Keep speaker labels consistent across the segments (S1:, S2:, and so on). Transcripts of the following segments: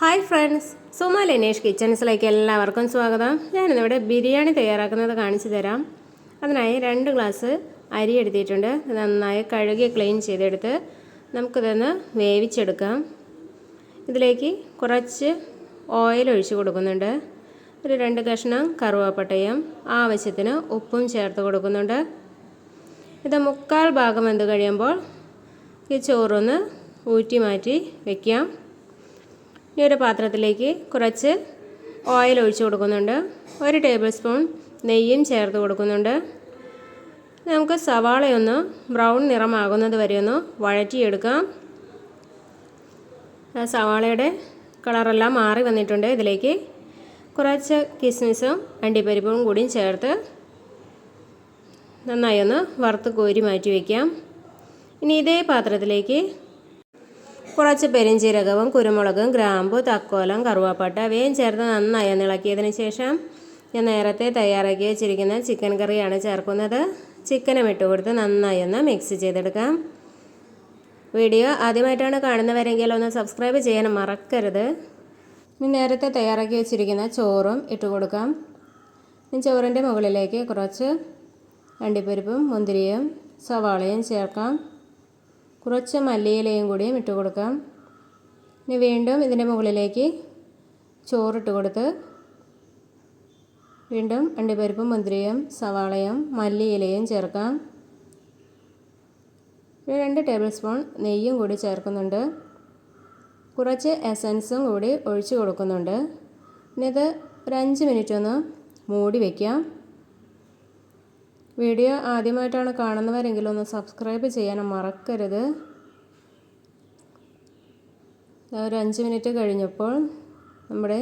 S1: Hi friends Suma Linesh കിച്ചൺസിലേക്ക് എല്ലാവർക്കും സ്വാഗതം. ഞാനിന്നിവിടെ ബിരിയാണി തയ്യാറാക്കുന്നത് കാണിച്ചു തരാം. അതിനായി രണ്ട് ഗ്ലാസ് അരി എടുത്തിട്ടുണ്ട്. നന്നായി കഴുകി ക്ലീൻ ചെയ്തെടുത്ത് നമുക്കിതൊന്ന് വേവിച്ചെടുക്കാം. ഇതിലേക്ക് കുറച്ച് ഓയിൽ ഒഴിച്ച് കൊടുക്കുന്നുണ്ട്. ഒരു രണ്ട് കഷ്ണം കറുവാപ്പട്ടയും ആവശ്യത്തിന് ഉപ്പും ചേർത്ത് കൊടുക്കുന്നുണ്ട്. ഇത് മുക്കാൽ ഭാഗം വെന്ത് കഴിയുമ്പോൾ ഈ ചോറൊന്ന് ഊറ്റി മാറ്റി വയ്ക്കാം ഈ ഒരു പാത്രത്തിലേക്ക് കുറച്ച് ഓയിൽ ഒഴിച്ച് കൊടുക്കുന്നുണ്ട്. ഒരു ടേബിൾ സ്പൂൺ നെയ്യും ചേർത്ത് കൊടുക്കുന്നുണ്ട്. നമുക്ക് സവാളയൊന്ന് ബ്രൗൺ നിറമാകുന്നത് വരെ ഒന്ന് വഴറ്റിയെടുക്കാം. സവാളയുടെ കളറെല്ലാം മാറി വന്നിട്ടുണ്ട്. ഇതിലേക്ക് കുറച്ച് കിസ്മിസും അണ്ടിപ്പരിപ്പും കൂടിയും ചേർത്ത് നന്നായി ഒന്ന് വറുത്ത് കോരി മാറ്റി വയ്ക്കാം ഇനി ഇതേ പാത്രത്തിലേക്ക് കുറച്ച് പെരിഞ്ചീരകവും കുരുമുളകും ഗ്രാമ്പു തക്കോലം കറുവാപ്പട്ട ഇവയും ചേർത്ത് നന്നായി ഇളക്കിയതിന് ശേഷം ഞാൻ നേരത്തെ തയ്യാറാക്കി വെച്ചിരിക്കുന്ന ചിക്കൻ കറിയാണ് ചേർക്കുന്നത്. ചിക്കനും ഇട്ട് കൊടുത്ത് നന്നായി ഒന്ന് മിക്സ് ചെയ്തെടുക്കാം. വീഡിയോ ആദ്യമായിട്ടാണ് കാണുന്നവരെങ്കിൽ ഒന്ന് സബ്സ്ക്രൈബ് ചെയ്യാൻ മറക്കരുത്. ഇനി നേരത്തെ തയ്യാറാക്കി വെച്ചിരിക്കുന്ന ചോറും ഇട്ട് കൊടുക്കാം. ഇനി ചോറിന്റെ മുകളിലേക്ക് കുറച്ച് അണ്ടിപ്പരിപ്പും മുന്തിരിയും സവാളയും ചേർക്കാം. കുറച്ച് മല്ലിയിലയും കൂടിയും ഇട്ട് കൊടുക്കാം. ഇനി വീണ്ടും ഇതിന്റെ മുകളിലേക്ക് ചോറിട്ട് കൊടുത്ത് വീണ്ടും അണ്ടിപ്പരിപ്പും മുന്തിരിയും സവാളയും മല്ലിയിലയും ചേർക്കാം. രണ്ട് ടേബിൾ സ്പൂൺ നെയ്യും കൂടി ചേർക്കുന്നുണ്ട്. കുറച്ച് എസൻസും കൂടി ഒഴിച്ച് കൊടുക്കുന്നുണ്ട്. ഇനി ഇത് ഒരു അഞ്ച് മിനിറ്റ് ഒന്ന് മൂടി വയ്ക്കാം വീഡിയോ ആദ്യമായിട്ടാണ് കാണുന്നവരെങ്കിൽ ഒന്ന് സബ്സ്ക്രൈബ് ചെയ്യാൻ മറക്കരുത്. ഒരു അഞ്ച് മിനിറ്റ് കഴിഞ്ഞപ്പോൾ നമ്മുടെ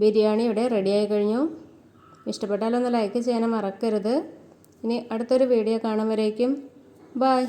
S1: ബിരിയാണി ഇവിടെ റെഡിയായി കഴിഞ്ഞു. ഇഷ്ടപ്പെട്ടാലൊന്ന് ലൈക്ക് ചെയ്യാൻ മറക്കരുത്. ഇനി അടുത്തൊരു വീഡിയോ കാണുമ്പോഴേക്കും ബായ്